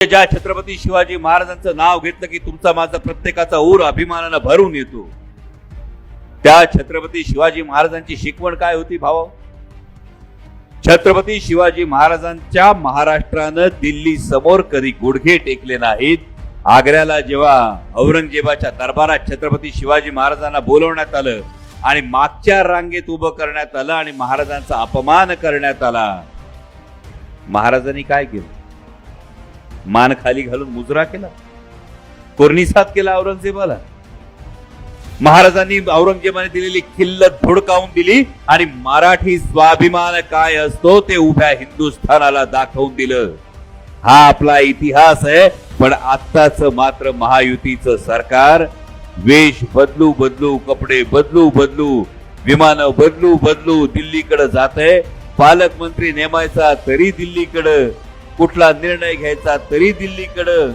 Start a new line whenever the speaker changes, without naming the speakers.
ज्या छत्रपती शिवाजी महाराजांचं नाव घेतलं की तुमचा माझा प्रत्येकाचा ऊर अभिमानानं भरून येतो. त्या छत्रपती शिवाजी महाराजांची शिकवण काय होती भाव छत्रपती शिवाजी महाराजांच्या महाराष्ट्रानं दिल्ली समोर कधी गुडघे टेकले नाहीत. आग्र्याला जेव्हा औरंगजेबाच्या दरबारात छत्रपती शिवाजी महाराजांना बोलवण्यात आलं आणि मागच्या रांगेत उभं करण्यात आलं आणि महाराजांचा अपमान करण्यात आला महाराजांनी काय केलं? मान खाली घालून मुजरा केला. कोर्निसात केला औरंगजेबाला. महाराजांनी औरंगजेबाने दिलेली किल्लत धुडकावून दिली आणि मराठी स्वाभिमान काय असतो ते उभ्या हिंदुस्थानाला दाखवून दिलं. हा आपला इतिहास आहे पण आत्ताच मात्र महायुतीचं सरकार वेश बदलू बदलू कपडे बदलू बदलू विमान बदलू बदलू दिल्लीकडे जात आहे पालकमंत्री नेमायचा तरी दिल्लीकडं कुठला निर्णय घ्यायचा तरी दिल्लीकडं.